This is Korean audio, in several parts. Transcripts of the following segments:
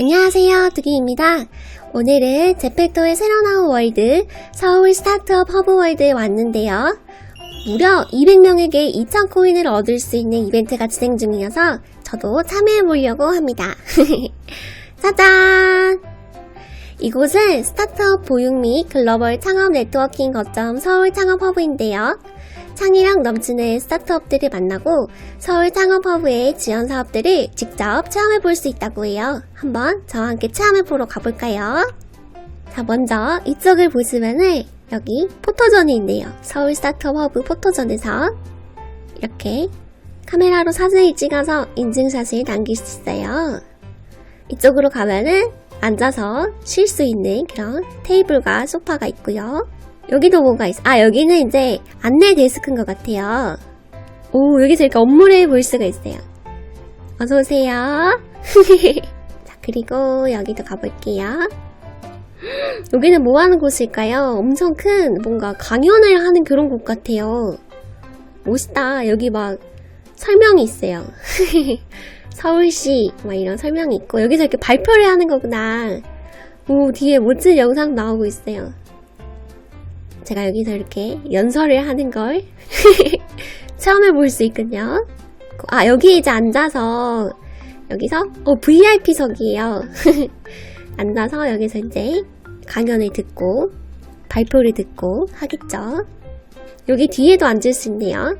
안녕하세요, 두기입니다. 오늘은 제페토의 새로 나온 월드, 서울 스타트업 허브월드에 왔는데요. 무려 200명에게 2,000 코인을 얻을 수 있는 이벤트가 진행 중이어서 저도 참여해 보려고 합니다. 짜잔! 이곳은 스타트업 보육 및 글로벌 창업 네트워킹 거점 서울 창업 허브인데요. 창의력 넘치는 스타트업들을 만나고 서울 창업허브의 지원 사업들을 직접 체험해 볼 수 있다고 해요. 한번 저와 함께 체험해 보러 가볼까요? 자, 먼저 이쪽을 보시면은 여기 포토존이 있네요. 서울 스타트업 허브 포토존에서 이렇게 카메라로 사진을 찍어서 인증샷을 남길 수 있어요. 이쪽으로 가면은 앉아서 쉴 수 있는 그런 테이블과 소파가 있고요. 여기도 뭐가 있어. 아, 여기는 이제 안내 데스크인 것 같아요. 오, 여기서 이렇게 업무를 볼 수가 있어요. 어서오세요. 자, 그리고 여기도 가볼게요. 여기는 뭐 하는 곳일까요? 엄청 큰 뭔가 강연을 하는 그런 곳 같아요. 멋있다. 여기 막 설명이 있어요. 서울시 막 이런 설명이 있고 여기서 이렇게 발표를 하는 거구나. 오, 뒤에 멋진 영상 나오고 있어요. 제가 여기서 이렇게 연설을 하는 걸 체험해 볼 수 있군요. 아, 여기 이제 앉아서, 여기서, 어, VIP석이에요. 앉아서 여기서 이제 강연을 듣고, 발표를 듣고 하겠죠. 여기 뒤에도 앉을 수 있네요.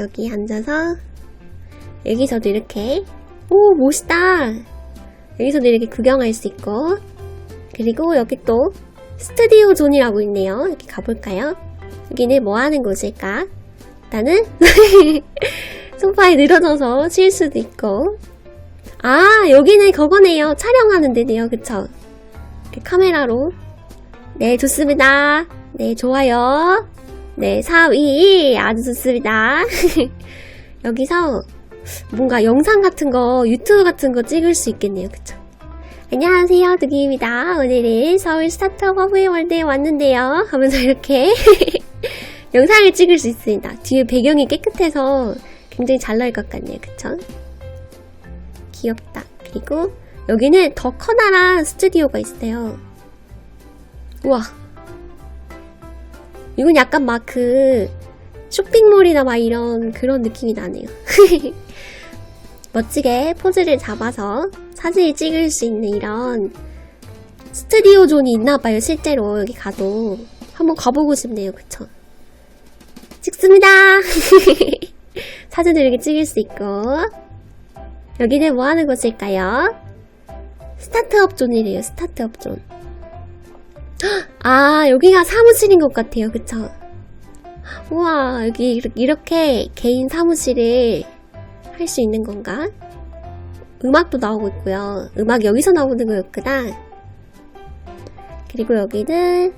여기 앉아서, 여기서도 이렇게, 오, 멋있다! 여기서도 이렇게 구경할 수 있고, 그리고 여기 또 스튜디오 존이라고 있네요. 여기 가볼까요? 여기는 뭐 하는 곳일까? 일단은 소파에 늘어져서 쉴 수도 있고 아 여기는 그거네요. 촬영하는 데네요. 그쵸? 이렇게 카메라로 네 좋습니다. 네 좋아요. 네 4위 아주 좋습니다. 여기서 뭔가 영상 같은 거 유튜브 같은 거 찍을 수 있겠네요. 그쵸? 안녕하세요, 두기입니다. 오늘은 서울 스타트업 허브의 월드에 왔는데요. 하면서 이렇게 영상을 찍을 수 있습니다. 뒤에 배경이 깨끗해서 굉장히 잘 나올 것 같네요. 그쵸? 귀엽다. 그리고 여기는 더 커다란 스튜디오가 있어요. 우와. 이건 약간 막 그 쇼핑몰이나 막 이런 그런 느낌이 나네요. 멋지게 포즈를 잡아서 사진을 찍을 수 있는 이런 스튜디오 존이 있나봐요, 실제로. 여기 가도. 한번 가보고 싶네요, 그쵸? 찍습니다! 사진을 이렇게 찍을 수 있고. 여기는 뭐 하는 곳일까요? 스타트업 존이래요, 스타트업 존. 아, 여기가 사무실인 것 같아요, 그쵸? 우와, 여기 이렇게 개인 사무실을 할 수 있는 건가? 음악도 나오고 있고요. 음악 여기서 나오는 거였구나. 그리고 여기는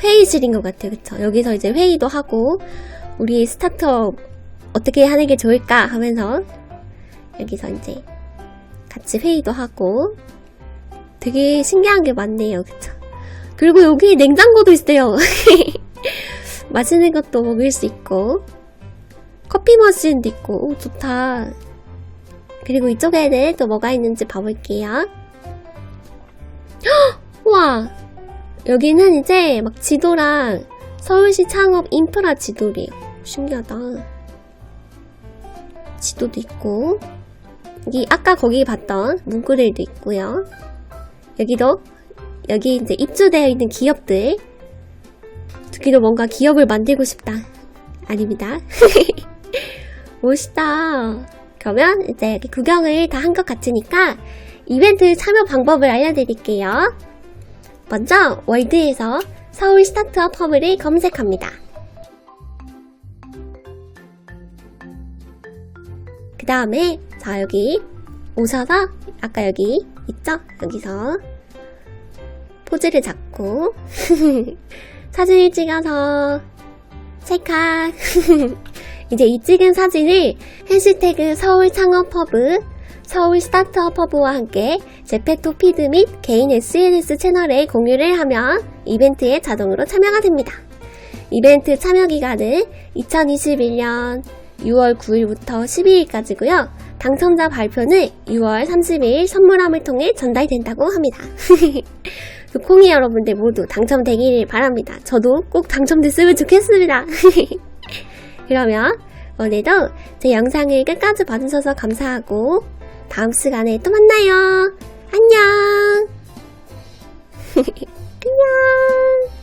회의실인 것 같아요. 그쵸? 여기서 이제 회의도 하고 우리 스타트업 어떻게 하는 게 좋을까 하면서 여기서 이제 같이 회의도 하고 되게 신기한 게 많네요. 그쵸? 그리고 여기 냉장고도 있어요. 맛있는 것도 먹을 수 있고 커피 머신도 있고 오, 좋다. 그리고 이쪽에는 또 뭐가 있는지 봐볼게요. 헉! 우와! 여기는 이제 막 지도랑 서울시 창업 인프라 지도래요. 신기하다. 지도도 있고, 여기 아까 거기 봤던 문구들도 있고요. 여기도, 여기 이제 입주되어 있는 기업들. 여기도 뭔가 기업을 만들고 싶다. 아닙니다. 멋있다. 그러면 이제 구경을 다 한 것 같으니까 이벤트 참여 방법을 알려드릴게요. 먼저 월드에서 서울 스타트업 허브를 검색합니다. 그 다음에 자 여기 오셔서 아까 여기 있죠? 여기서 포즈를 잡고 사진을 찍어서 찰칵 이제 이 찍은 사진을 해시태그 서울 창업 허브, 서울 스타트업 허브와 함께 제페토 피드 및 개인 SNS 채널에 공유를 하면 이벤트에 자동으로 참여가 됩니다. 이벤트 참여 기간은 2021년 6월 9일부터 12일까지고요. 당첨자 발표는 6월 30일 선물함을 통해 전달된다고 합니다. 그 콩이 여러분들 모두 당첨되기를 바랍니다. 저도 꼭 당첨됐으면 좋겠습니다. 그러면 오늘도 제 영상을 끝까지 봐주셔서 감사하고 다음 시간에 또 만나요. 안녕. 안녕.